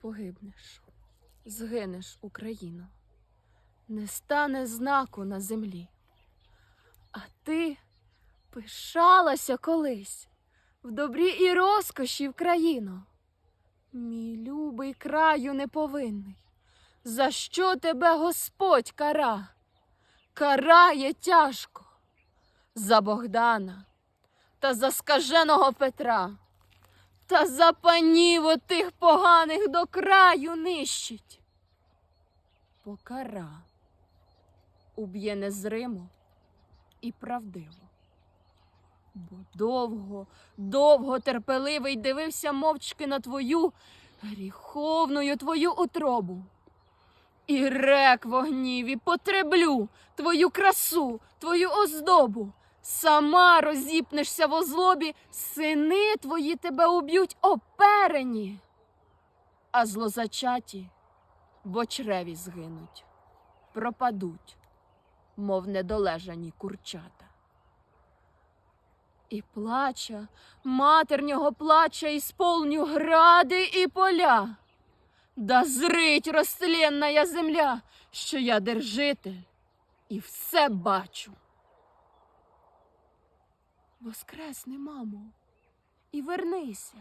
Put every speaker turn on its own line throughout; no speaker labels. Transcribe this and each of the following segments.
Погибнеш, згинеш, Україно, не стане знаку на землі. А ти пишалася колись в добрі і розкоші в країно. Мій любий краю неповинний, за що тебе Господь кара? Карає тяжко за Богдана та за скаженого Петра, та за панів отих поганих до краю нищить. Покара уб'є незримо і правдиво. Бо довго, довго терпеливий дивився мовчки на твою гріховною твою утробу. І рек в гніві потреблю твою красу, твою оздобу. Сама розіпнешся в озлобі, сини твої тебе уб'ють оперені, а злозачаті в очреві згинуть, пропадуть, мов недолежані курчата. І плача, матернього плача, ісполню гради і поля. Да зрить розтленная земля, що я держитель і все бачу. Воскресни, мамо, і вернися.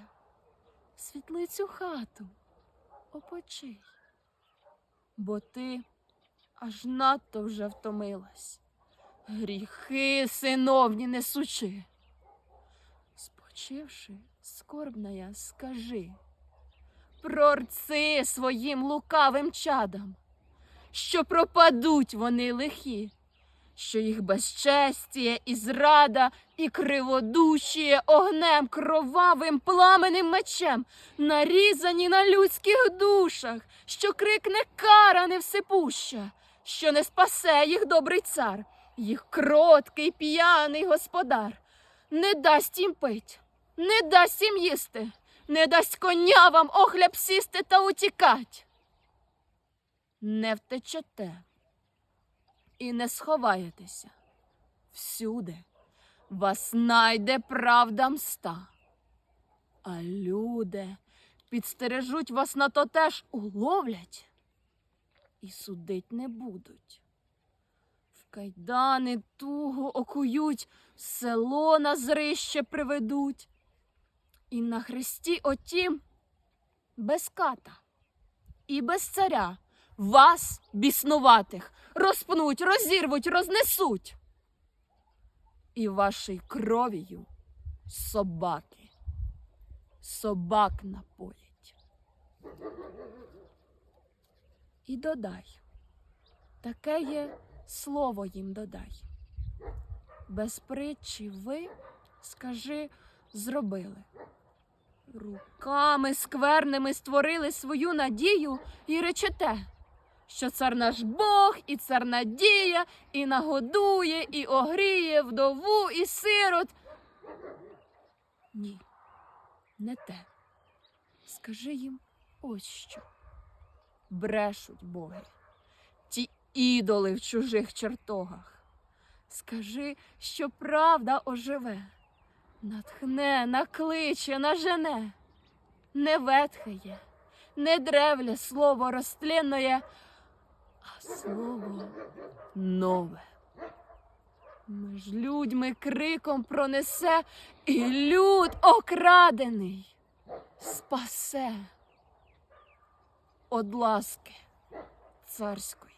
В світлицю хату, опочий, бо ти аж надто вже втомилась, гріхи синовні несучи. Спочивши, скорбна я, скажи. Прорци своїм лукавим чадам, що пропадуть вони лихі, що їх безчестіє і зрада, і криводушіє огнем кровавим пламенним мечем, нарізані на людських душах, що крикне кара невсипуща, що не спасе їх добрий цар, їх кроткий п'яний господар, не дасть їм пить, не дасть їм їсти, не дасть коня вам охляб сісти та утікать. Не втечете і не сховаєтеся. Всюди вас найде правда мста. А люди підстережуть вас на то теж уловлять і судить не будуть. В кайдани туго окують, в село на зрище приведуть. І на хресті отім без ката і без царя вас, біснуватих, розпнуть, розірвуть, рознесуть. І вашою кров'ю собаки, собак напоять. І додай, таке є слово їм додай. Без притчі ви, скажи, зробили. Руками скверними створили свою надію і речете, що цар наш Бог і цар надія, і нагодує, і огріє вдову і сирот. Ні, не те. Скажи їм ось що. Брешуть боги, ті ідоли в чужих чертогах. Скажи, що правда оживе. Натхне, накличе, нажене, не ветхає, не древле слово розтленное, а слово нове. Між людьми криком пронесе, і люд окрадений спасе од ласки царської.